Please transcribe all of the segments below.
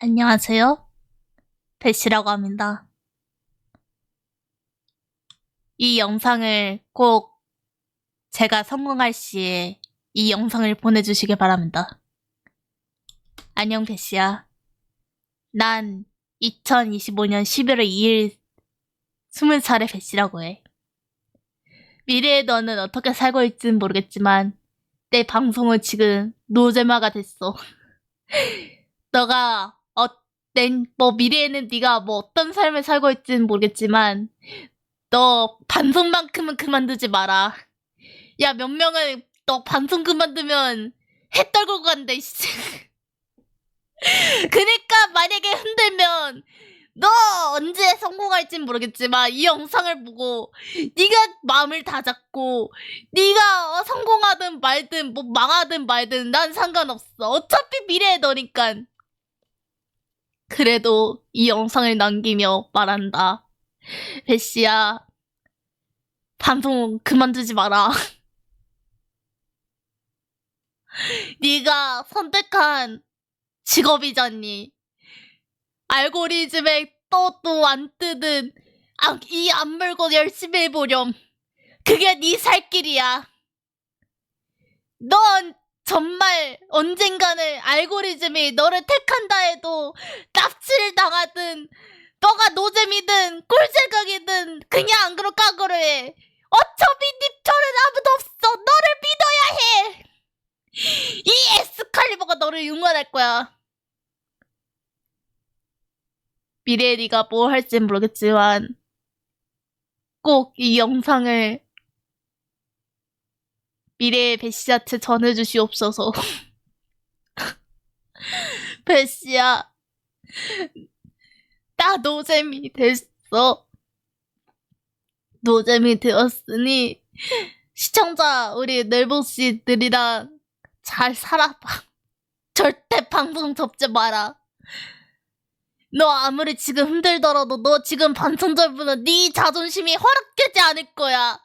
안녕하세요. 배씨라고 합니다. 이 영상을 꼭 제가 성공할 시에 이 영상을 보내주시길 바랍니다. 안녕, 배씨야. 난 2025년 11월 2일 20살의 배씨라고 해. 미래의 너는 어떻게 살고 있지는 모르겠지만 내 방송은 지금 노잼화가 됐어. 너가 어, 낸, 뭐 미래에는 네가 뭐 어떤 삶을 살고 있지는 모르겠지만 너 방송만큼은 그만두지 마라. 야 몇 명은 너 방송 그만두면 해 떨고 간대. 씨. 그니까 만약에 흔들면 너 언제 성공할진 모르겠지만 이 영상을 보고 네가 마음을 다 잡고 네가 어, 성공하든 말든 뭐 망하든 말든 난 상관없어. 어차피 미래의 너니까. 그래도 이 영상을 남기며 말한다. 배씨야, 방송 그만두지 마라. 네가 선택한 직업이잖니. 알고리즘에 떠도 안 뜨든 아, 이안 물고 열심히 해보렴. 그게 네 살 길이야. 넌 정말 언젠가는 알고리즘이 너를 택한다 해도 납치를 당하든 너가 노잼이든 꿀제각이든 그냥 안 그럴 까거로 해. 어차피 네 편은 아무도 없어. 너를 믿어야 해. 이 에스칼리버가 너를 응원할 거야. 미래에 네가 뭘 할진 모르겠지만 꼭 이 영상을 미래의 배씨한테 전해주시옵소서. 배씨야, 나 노잼이 됐어. 노잼이 되었으니 시청자 우리 넬보씨들이랑 잘 살아봐. 절대 방송 접지 마라. 너 아무리 지금 힘들더라도 너 지금 접으면 네 자존심이 허락되지 않을 거야.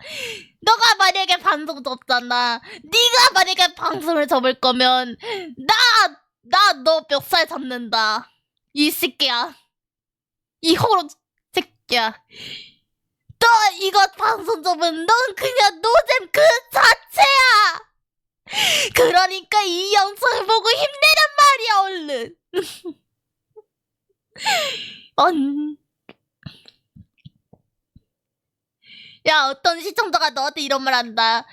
너가 만약에 방송 접잖아. 네가 만약에 방송을 접을 거면 나 나 너 몇 살 잡는다. 이 새끼야. 이 호로 새끼야. 너 이거 방송 접은 넌 그냥 노잼 그 자체야. 그러니까 이 영상을 보고 힘내란 말이야 얼른. 언. 야, 어떤 시청자가 너한테 이런 말 한다.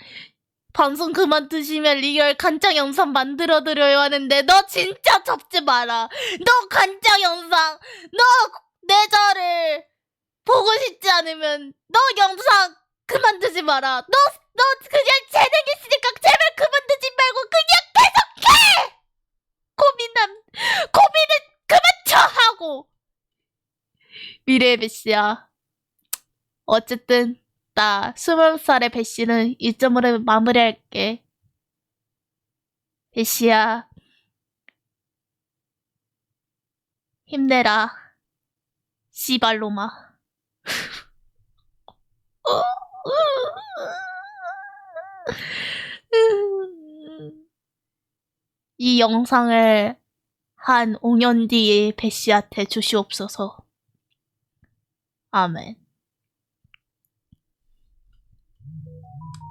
방송 그만 두시면 리얼 간장 영상 만들어 드려요 하는데, 너 진짜 접지 마라. 너 간장 영상, 너 내저를 보고 싶지 않으면, 너 영상 그만 두지 마라. 너, 너 그냥 재능 있으니까 제발 그만두지 말고 그냥 계속해! 고민함, 고민을 그만쳐! 하고. 미래의 배씨야. 어쨌든, 나 스물 살의 배씨는 이 점으로 마무리할게. 배씨야. 힘내라. 씨발로마. 이 영상을 한 5년 뒤에 배씨한테 주시옵소서. 아멘.